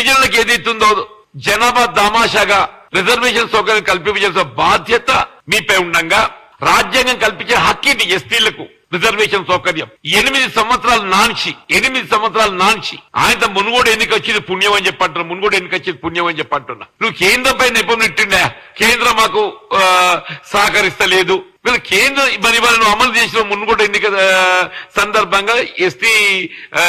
గిరిజనులకు ఏదైతుందో జనాభా దామాషాగా రిజర్వేషన్ సౌకర్యం కల్పించాల్సిన బాధ్యత మీపై ఉండగా రాజ్యాంగం కల్పించే హక్కిది ఎస్టీలకు రిజర్వేషన్ సౌకర్యం ఎనిమిది సంవత్సరాలు నాన్షి ఎనిమిది సంవత్సరాలు నాన్షి ఆయన మునుగోడు ఎన్నిక వచ్చింది పుణ్యం అని చెప్పంటున్నా మునుగోడు ఎన్నిక వచ్చింది పుణ్యం అని చెప్పంటున్నా నువ్వు కేంద్రంపై పై నెపం కేంద్రం మాకు సహకరిస్తలేదు వీళ్ళు కేంద్రం మరి వాళ్ళను అమలు చేసిన మునుగోడు ఎన్నిక సందర్భంగా ఎస్టీ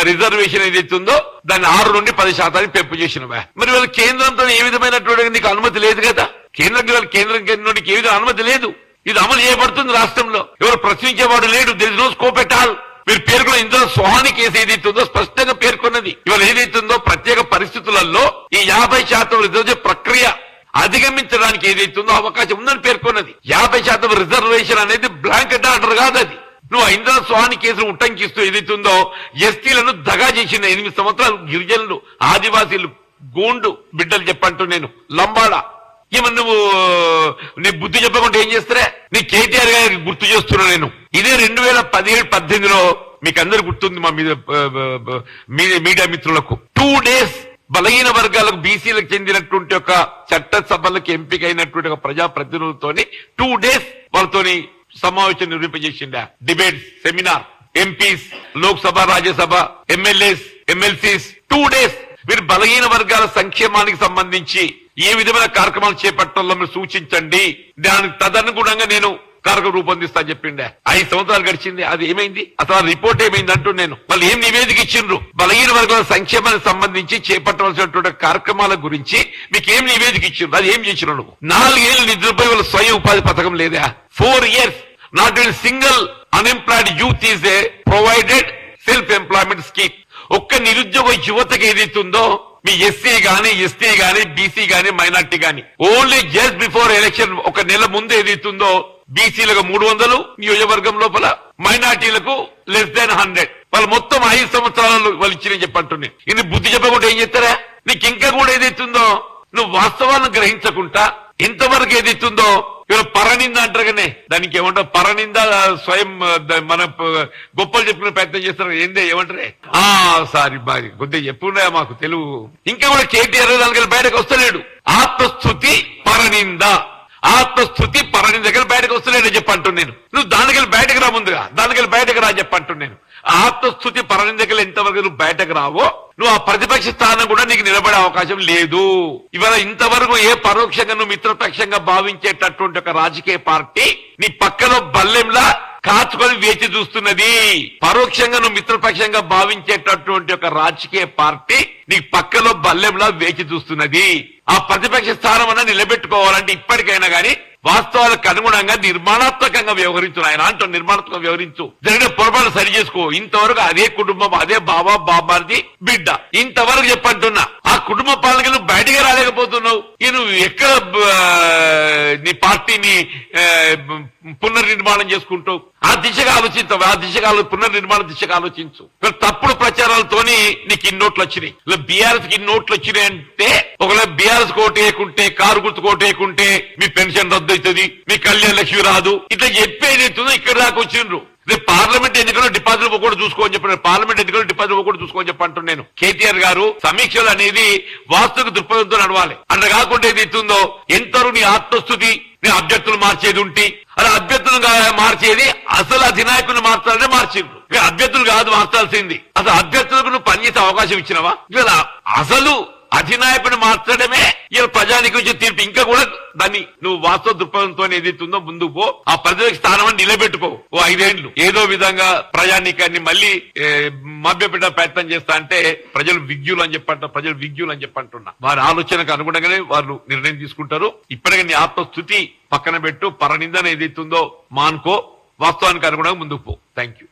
రిజర్వేషన్ ఏదైతే ఉందో దాన్ని ఆరు నుండి పది శాతానికి పెంపు చేసినవా మరి వీళ్ళు కేంద్రంతో ఏ విధమైనటువంటి నీకు అనుమతి లేదు కదా? కేంద్రం కేంద్రం నుండి ఏ విధంగా అనుమతి లేదు. ఇది అమలు చేయబడుతుంది రాష్ట్రంలో. ఎవరు ప్రశ్నించేవాడు లేడు. This no scope at all మీరు పేర్కొన్న ఇందులో సోహాని కేసు ఏదైతుందో స్పష్టంగా పేర్కొన్నది. ఇవాళ ఏదైతుందో ప్రత్యేక పరిస్థితులలో ఈ యాభై శాతం రిజర్వ్ ప్రక్రియ అధిగమించడానికి ఏదైతుందో అవకాశం ఉందని పేర్కొన్నది. యాభై శాతం రిజర్వేషన్ అనేది బ్లాంకెట్ ఆర్డర్ కాదు అది నువ్వు ఇంద్ర స్వామి కేసులు ఉట్టంకిస్తూ ఏదైతుందో ఎస్టీలను దగా చేసిన ఎనిమిది సంవత్సరాలు గిరిజనులు ఆదివాసీలు గోండు బిడ్డలు చెప్పంటూ నేను లంబాడా. ఏమన్నా నువ్వు నీ బుద్ధి చెప్పకుండా ఏం చేస్తారా? నీ కేటీఆర్ గారికి గుర్తు చేస్తున్నా నేను. ఇదే రెండు వేల పదిహేడు పద్దెనిమిదిలో మీకు అందరు గుర్తుంది మా మీద మీ- మీడియా మిత్రులకు. టూ డేస్ బలహీన వర్గాలకు బీసీలకు చెందినటువంటి ఒక చట్టసభలకు ఎంపికైనటువంటి ఒక ప్రజా ప్రతినిధులతోని టూ డేస్ వాళ్ళతోని సమావేశం నిర్వహింపజేసిండా. Debates seminar MPs Lok Sabha Rajya Sabha MLAs MLCs two days మీరు బలహీన వర్గాల సంక్షేమానికి సంబంధించి ఏ విధమైన కార్యక్రమాలు చేపట్టాలో మీరు సూచించండి. దానికి తదనుగుణంగా నేను కార్యక్రమం రూపొందిస్తా అని చెప్పిండే. ఐదు సంవత్సరాలు గడిచింది అది ఏమైంది? అసలు రిపోర్ట్ ఏమైంది అంటూ నేను. వాళ్ళు ఏం నివేదిక ఇచ్చిండ్రు? బలహీన వర్గాల సంక్షేమానికి సంబంధించి చేపట్టవలసినటువంటి కార్యక్రమాల గురించి మీకు ఏం నివేదిక ఇచ్చిండ్రు? అది ఏం చేసిన నువ్వు? నాలుగేళ్ళు నిద్రపోయి వాళ్ళ స్వయం ఉపాధి పథకం లేదా? Four years not an single unemployed youth is a provided self employment scheme ఒక్క నిరుద్యోగ యువతకి ఏదైతుందో మీ ఎస్సీ గాని ఎస్టీ గాని బీసీ గాని మైనార్టీ గాని ఓన్లీ జస్ట్ బిఫోర్ ఎలక్షన్ ఒక నెల ముందు ఏదైతుందో బీసీలకు మూడు వందలు నియోజకవర్గం లోపల మైనార్టీలకు లెస్ దాన్ హండ్రెడ్ వాళ్ళు మొత్తం ఐదు సంవత్సరాలు వాళ్ళు ఇచ్చిన చెప్పంటున్నా ఇది బుద్ధి చెప్పకుండా ఏం చెప్తారా నీకు ఇంకా కూడా ఏదైతుందో నువ్వు వాస్తవాలను గ్రహించకుండా ఇంతవరకు ఏదైతుందో ఇవాళ పరనింద అంటారుగానే దానికి ఏమంటారు? పరనింద స్వయం మన గొప్పలు చెప్పుకునే ప్రయత్నం చేస్తారు. ఏందే ఏమంటారే? ఆ సారీ బాగా కొద్దిగా చెప్పున్నాయా మాకు తెలుగు. ఇంకా కూడా కేటీఆర్ దానికి బయటకు వస్తలేడు. ఆత్మస్థుతి పరనింద. ఆత్మస్థుతి పర బయటకు వస్తున్నాయని చెప్పంటు నేను. నువ్వు దానికెళ్ళి బయటకు రా ముందుగా. దానికెళ్ళి బయటకు రా చెప్పంటు నేను. ఆత్మస్థుతి పరనిందకలు ఎంతవరకు నువ్వు బయటకు రావో నువ్వు ఆ ప్రతిపక్ష స్థానం కూడా నీకు నిలబడే అవకాశం లేదు. ఇవాళ ఇంతవరకు ఏ పరోక్షంగా నువ్వు మిత్రపక్షంగా భావించేటటువంటి ఒక రాజకీయ పార్టీ నీ పక్కలో బల్లెంలా కాచుకొని వేచి చూస్తున్నది. పరోక్షంగా నువ్వు మిత్రపక్షంగా భావించేటటువంటి ఒక రాజకీయ పార్టీ నీ పక్కలో బల్లెంలా వేచి చూస్తున్నది. ఆ ప్రతిపక్ష స్థానం అన్న నిలబెట్టుకోవాలంటే ఇప్పటికైనా గానీ వాస్తవాలకు అనుగుణంగా నిర్మాణాత్మకంగా వ్యవహరించు ఆయన అంటూ నిర్మాణాత్మకంగా వ్యవహరించు. జరిగిన పొరపాటు సరి చేసుకో. ఇంతవరకు అదే కుటుంబం అదే బాబా బాబాది బిడ్డ. ఇంతవరకు చెప్పంటున్నా. ఆ కుటుంబ పాలనకి నువ్వు బయటికి రాలేకపోతున్నావు. నువ్వు ఎక్కడ నీ పార్టీని పునర్నిర్మాణం చేసుకుంటావు? ఆ దిశగా ఆలోచించవు ఆ దిశగా పునర్నిర్మాణ దిశగా ఆలోచించు. తప్పుడు ప్రచారాలతోని నీకు ఇన్నోట్లు వచ్చినాయి ఇలా బీఆర్ఎస్కి ఇన్నోట్లు వచ్చినాయి అంటే ఒకవేళ బీఆర్ఎస్ కోట వేయకుంటే కారు గుర్తు కోట వేయకుంటే మీ పెన్షన్ రద్దు అవుతుంది మీ కళ్యాణ లక్ష్మి రాదు. ఇట్లా చెప్పేది అవుతుందో ఇక్కడ దాకా వచ్చిండ్రు. రేపు పార్లమెంట్ ఎన్నికల్లో డిపాజిట్ కూడా చూసుకోని చెప్పాను పార్లమెంట్ ఎన్నికల్లో డిపాజిట్ కూడా చూసుకోని చెప్పంటున్నాను నేను. కేటీఆర్ గారు సమీక్షలు అనేది వాస్తవిక దృక్పథంతో నడవాలి. అట్లా కాకుండా ఏది ఇస్తుందో ఎంతరు నీ ఆత్మస్థుతి నీ అభ్యర్థులు మార్చేది ఉంటే అలా అభ్యర్థులు మార్చేది అసలు అధినాయకుని మార్చాలంటే మార్చిండు అభ్యర్థులు కాదు మార్చాల్సింది. అసలు అభ్యర్థులకు నువ్వు పనిచేసే అవకాశం ఇచ్చినవా? అసలు అధినాయకుని మార్చడమే ఇలా ప్రజానికి వచ్చే తీర్పు ఇంకా కూడా దాన్ని నువ్వు వాస్తవ దృక్పథంతో ఏదైతుందో ముందుకు పో. ఆ ప్రజలకు స్థానం నిలబెట్టుకో. ఓ ఐదేళ్ళు ఏదో విధంగా ప్రజానికాన్ని మళ్ళీ ఏ, మభ్యపెట్టే ప్రయత్నం చేస్తా అంటే ప్రజలు విజ్ఞులు అని చెప్పంట ప్రజలు విజ్ఞులు అని చెప్పంటున్నా. వారి ఆలోచనకు అనుగుణంగానే వాళ్ళు నిర్ణయం తీసుకుంటారు. ఇప్పటికే నీ ఆత్మస్థుతి పక్కన పెట్టు. పరనిందన ఏదైతుందో మానుకో. వాస్తవానికి అనుగుణంగా ముందుకు పో. Thank you